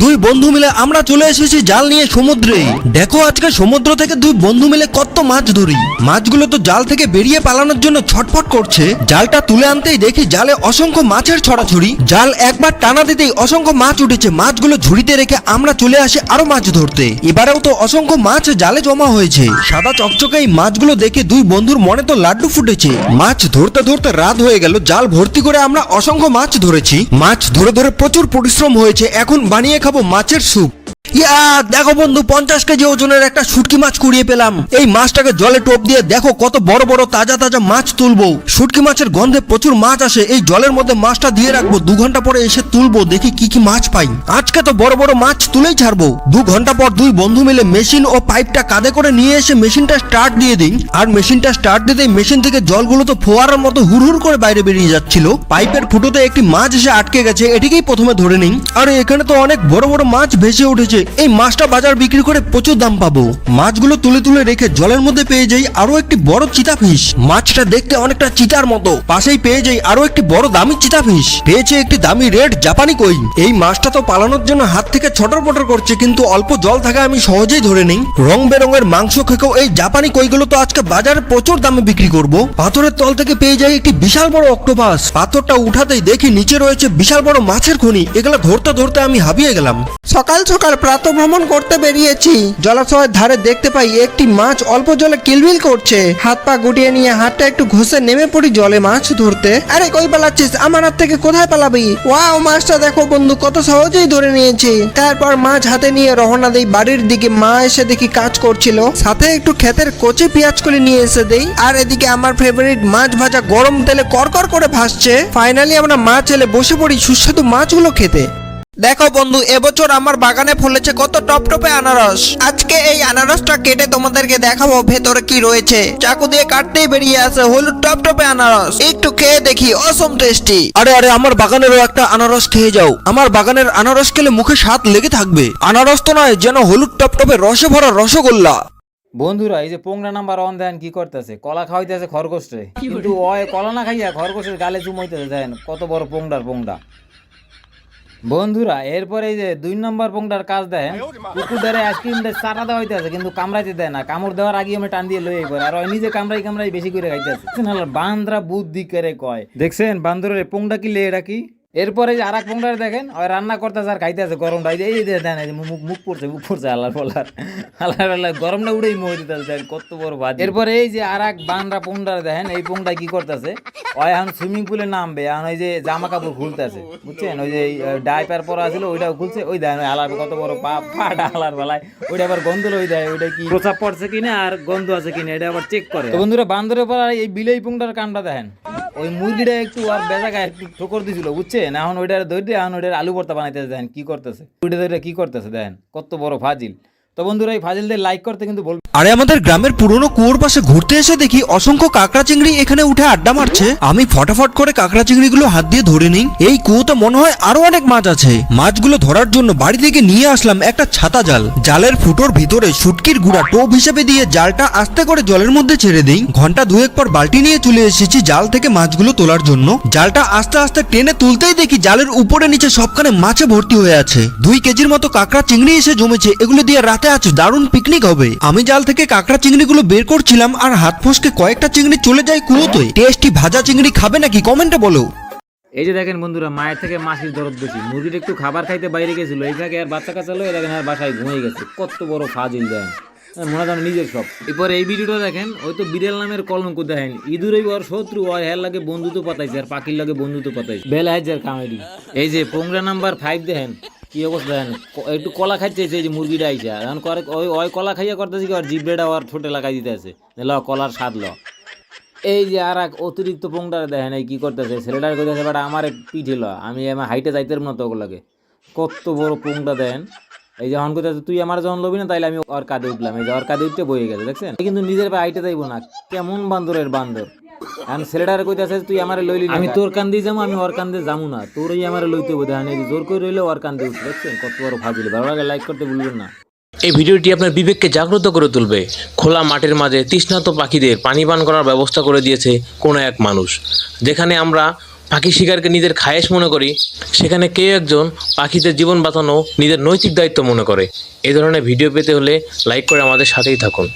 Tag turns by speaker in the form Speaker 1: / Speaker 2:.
Speaker 1: দুই বন্ধু মিলে আমরা চলে এসেছি জাল নিয়ে সমুদ্রে। দেখো আজকে সমুদ্র থেকে দুই বন্ধু মিলে কত মাছ ধরি। মাছগুলো তো জাল থেকে বেরিয়ে পালানোর জন্য ছটফট করছে। জালটা তুলে আনতেই দেখি জালে অসংখ্য মাছের ছড়াছড়ি। জাল একবার টানা দিতেই অসংখ্য মাছ উঠেছে। মাছগুলো ঝুড়িতে রেখে আমরা চলে আসি আরও মাছ ধরতে। এবারেও তো অসংখ্য মাছ জালে জমা হয়েছে। সাদা চকচকে এই মাছগুলো দেখে দুই বন্ধুর মনে তো লাড্ডু ফুটেছে। মাছ ধরতে ধরতে রাত হয়ে গেল। জাল ভর্তি করে আমরা অসংখ্য মাছ ধরেছি। মাছ ধরে ধরে প্রচুর পরিশ্রম হয়েছে। এখন বানিয়ে খাব মাছের স্যুপ। ইয়া, দেখো বন্ধু, পঞ্চাশ কেজি ওজনের একটা শুটকি মাছ কুড়িয়ে পেলাম। এই মাছটাকে জলে টোপ দিয়ে দেখো কত বড় বড় তাজা তাজা মাছ তুলবো। শুটকি মাছের গন্ধে প্রচুর মাছ আসে, এই জলের মধ্যে মাছটা দিয়ে রাখব। দু ঘণ্টা পরে এসে তুলবো, দেখি কি কি মাছ পাই। আজকে তো বড় বড় মাছ তুলেই ছাড়বো। দু ঘণ্টা পর দুই বন্ধু মিলে মেশিন ও পাইপটা কাঁধে করে নিয়ে এসে মেশিনটা স্টার্ট দিয়ে দিই। আর মেশিনটা স্টার্ট দিতেই মেশিন থেকে জলগুলো তো ফোয়ারার মতো হুড় করে বাইরে বেরিয়ে যাচ্ছিল। পাইপের ফুটোতে একটি মাছ এসে আটকে গেছে, এটিকেই প্রথমে ধরে নিই। আর, এখানে তো অনেক বড় বড় মাছ ভেসে উঠেছে। এই মাছটা বাজার বিক্রি করে প্রচুর দাম পাবো। মাছগুলো তুলে তুলে রেখে জলের মধ্যে পেয়ে যাই আরও একটি বড় চিতা ফিশ। মাছটা দেখতে অনেকটা চিতার মতো। পাশেই পেয়ে যাই আরও একটি বড় দামি চিতা ফিশ। পেয়েছে একটি দামি রেড জাপানি কই। এই মাছটা তো পালানোর জন্য হাত থেকে ছটর পটর করছে, কিন্তু অল্প জল থাকা আমি সহজেই ধরে নিই। রং বেরঙের মাংস খেকেও এই জাপানি কইগুলো তো আজকে বাজারে প্রচুর দামে বিক্রি করব। পাথরের তল থেকে পেয়ে যাই একটি বিশাল বড় অক্টোপাস। পাথরটা উঠাতেই দেখি নিচে রয়েছে বিশাল বড় মাছের খনি। এগুলো ধরতে ধরতে আমি হাবিয়ে গেলাম। সকাল সকাল প্রাত ভ্রমণ করতে বেরিয়েছি। জলাশয়ের ধারে দেখতে পাই একটি মাছ অল্প জলে কিলবিল করছে। হাত পা গুটিয়ে নিয়ে হাতটা একটু ঘষে নেমে পড়ি জলে মাছ ধরতে। আরে কই পালাচ্ছিস? আমার হাত থেকে কোথায় পালাবি? ওয়াও, মাছটা দেখো বন্ধু, কত সহজেই ধরে নিয়েছি। তারপর মাছ হাতে নিয়ে রওনা দেই বাড়ির দিকে। মা এসে দেখি কাজ করছিল। সাথে একটু ক্ষেতের কচি পেঁয়াজ করে নিয়ে এসে দেই। আর এদিকে আমার ফেভারিট মাছ ভাজা গরম তেলে করকর করে ভাসছে। ফাইনালি আমরা মাছ এলে বসে পড়ি সুস্বাদু মাছগুলো খেতে। দেখো বন্ধু এবছর আমার বাগানে ফলেছে কত টপ টপে আনারস। আজকে এই আনারসটা কেটে তোমাদেরকে দেখাবো ভেতরে কি রয়েছে। চাকু দিয়ে কাটতেই বেরিয়ে আসে হলুদ টপ টপে আনারস। একটু খেয়ে দেখি অসম টেস্টি আরে আরে আমার বাগানেরও একটা আনারস খেয়ে যাও। আমার বাগানের আনারস খেলে মুখে স্বাদ লেগে থাকবে। আনারস তো নয় যেন হলুদ টপ টপে রসে ভরা রসগোল্লা।
Speaker 2: বন্ধুরা এই যে পোংরা নাম্বার ওয়ান দেন কি করতেছে? কলা খাওয়াইতেছে খরগোশরে। কিন্তু ওই কলা না খাইয়া খরগোশের গালে চুমাইতেছে দেন কত বড় পোংডার পোংডা বন্ধুরা, এরপরে এই যে দুই নম্বর পোংটার কাজ দেন কুকুর ধরে আইসক্রিম দেয় চাটা দেওয়া হইতেছে, কিন্তু কামড়াইতে দেয় না। কামড় দেওয়ার আগে আমি টান দিয়ে লয়ে করে আর ওই নিজে কামড়াই কামড়াই বেশি করে খাইতেছে। বান্দরা বুদ্ধি করে কয় দেখছেন, বান্দরের পোংটা কি লে, এটা কি? এরপরে যে আর এক পোংটার দেখেন ওই রান্না করতেছে আর খাইতেছে গরমটা। এই দেন মুখ মুখ পড়ছে মুখ পড়ছে আল্লাহর বলার। আল্লাহর আল্লাহ গরমটা উড়েই মরে দিতেছে দেখেন কত বড় ভাত এরপরে এই যে আর এক বান্দরা পোংটার দেখেন এই পোংটা কি করতেছে ওই এখন সুইমিং পুলে নামবে এখন ওই যে জামা কাপড় খুলতেছে বুঝছেন? ওই যে ডাইপার পরা ছিল ওইটাও খুলছে ওই দেখেন ওই আলার কত বড় পা পাটা আলার বেলায় ওইটা আবার গন্ধ লই দেয় ওইটা কি প্রসাব পড়ছে কিনা আর গন্ধ আছে কিনা এটা আবার চেক করে। তো বন্ধুরা বান্দরের পর এই বিলেই পোংটার কামটা দেখেন। ওই মুরগিটা একটু আর বেজা গায়ে একটু ঠোকর দিছিল বুঝছেন এখন ওইটার ধরে এখন ওইটার আলু ভর্তা বানাইতেছে, দেখেন কি করতেছে। ওইটা ধরে কি করতেছে, দেখেন? কত বড় ফাজিল। তো বন্ধুরা, এই ফাজিলদের লাইক করতে কিন্তু বল
Speaker 1: আরে, আমাদের গ্রামের পুরনো কুয়োর পাশে ঘুরতে এসে দেখি অসংখ্য কাঁকড়া চিংড়ি এখানে উঠে আড্ডা মারছে। আমি ফটাফট করে কাঁকড়া চিংড়িগুলো হাত দিয়ে ধরে নিই। এই কুয়োতে মনে হয় আরও অনেক মাছ আছে। মাছগুলো ধরার জন্য বাড়ি থেকে নিয়ে আসলাম একটা ছাতা জাল। জালের ফুটোর ভিতরে শুটকির গুঁড়া টোপ হিসেবে দিয়ে জালটা আস্তে করে জলের মধ্যে ছেড়ে দিই। ঘণ্টা দুয়েক পর বালতি নিয়ে চলে এসেছি জাল থেকে মাছগুলো তোলার জন্য। জালটা আস্তে আস্তে টেনে তুলতেই দেখি জালের উপরে নিচে সবখানে মাছে ভর্তি হয়ে আছে। দুই কেজির মতো কাঁকড়া চিংড়ি এসে জমেছে। এগুলো দিয়ে রাতে আজ দারুণ পিকনিক হবে। আমি জাল থেকে কাঁকড়া চিংড়িগুলো বের করছিলাম আর হাত ফসকে কয়েকটা চিংড়ি চলে যায় কুয়োতে। টেস্টি ভাজা চিংড়ি খাবে নাকি? কমেন্টে বলো।
Speaker 2: এই যে দেখেন বন্ধুরা, মায়ের থেকে মাসির দরদ বেশি। মুরগির একটু খাবার খাইতে বাইরে গেছিল। এই ফাঁকে আর বাচ্চা কাচ্চা লয়ে দেখেন আর বাসায় ঘুমিয়ে গেছে। কত বড় ফাজিল দেন। মনে হয় নিজের সব। এরপর এই ভিডিওটা দেখেন, ওই তো বিড়াল নামের কলঙ্ক দেখেন। ইঁদুরই ওর শত্রু হয় হ্যার লাগে বন্ধুত্ব পাতাইছে আর পাখির লাগে বন্ধুত্ব পাতাইছে। বেলা হাজার কামেডি এই যে পোংরা নাম্বার ফাইভ দেখেন। কি অবস্থা? দেখেন একটু কলা খাইতে এই যে মুরগিটা আইসা। এখন ওই ওই কলা খাইয়া করতেছে কি আর জিব্রেটা ওর ঠোঁটে লাগাই দিতে আছে ল, কলার স্বাদ ল। এই যে আর এক অতিরিক্ত পোংটার দেখেন এই কি করতেছে? ছেলেটার কইতেছে, বাট, আমার পিঠে ল, আমি আমার হাইটে যাইতে না তো লাগে। কত বড় পোংটা দেন। এই যে যখন কইতেছে, তুই আমার যখন লবি না, তাইলে আমি ওর কাঁধে উঠলাম। এই যে ওর কাঁধে উঠতে বয়ে গেছে, দেখছেন? কিন্তু নিজের পায়ে হাইটে যাইবো না। কেমন বান্দরের বান্দর। এখন ছেলেটার কইতেছে তুই আমার লইলি আমি তোর কান্দে যাব আমি ওর কান্দে যাব না। তোরই আমার লইতে বোধ হয় জোর করে রইলে ওর কান্দে উঠছে দেখছেন? কত বড় ফাজিল। ভালো লাগে লাইক করতে ভুলবেন না।
Speaker 3: এই ভিডিওটি আপনার বিবেককে জাগ্রত করে তুলবে। খোলা মাঠের মাঝে তৃষ্ণাত পাখিদের পানি পান করার ব্যবস্থা করে দিয়েছে কোনো এক মানুষ। যেখানে আমরা পাখি শিকারকে নিজের খায়েশ মনে করি সেখানে কেউ একজন পাখিদের জীবন বাঁচানো নিজের নৈতিক দায়িত্ব মনে করে। এই ধরনের ভিডিও পেতে হলে লাইক করে আমাদের সাথেই থাকুন।